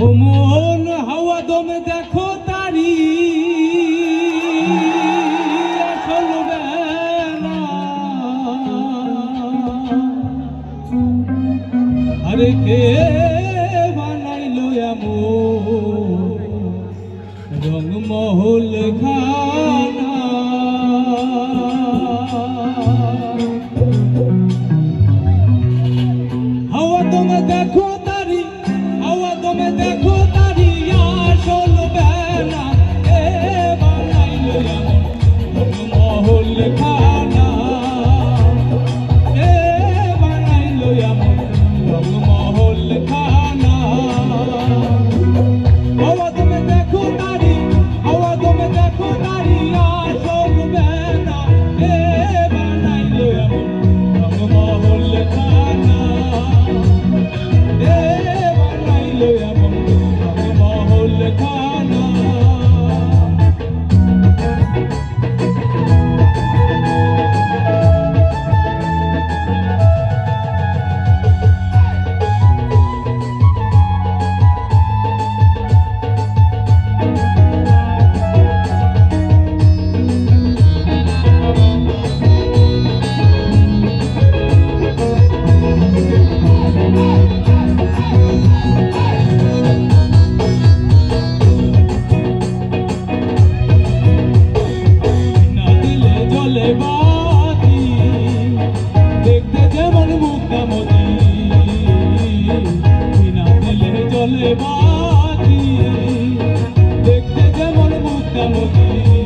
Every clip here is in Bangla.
হোমন হাওয়া দমে দেখো তারি। আরে কে বানাইল এমন রংমহল খানা? হাওয়া তোমার দেখো তাকিয়ে দেখতে যেমন মুখামুখি।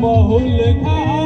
বহুল লেখা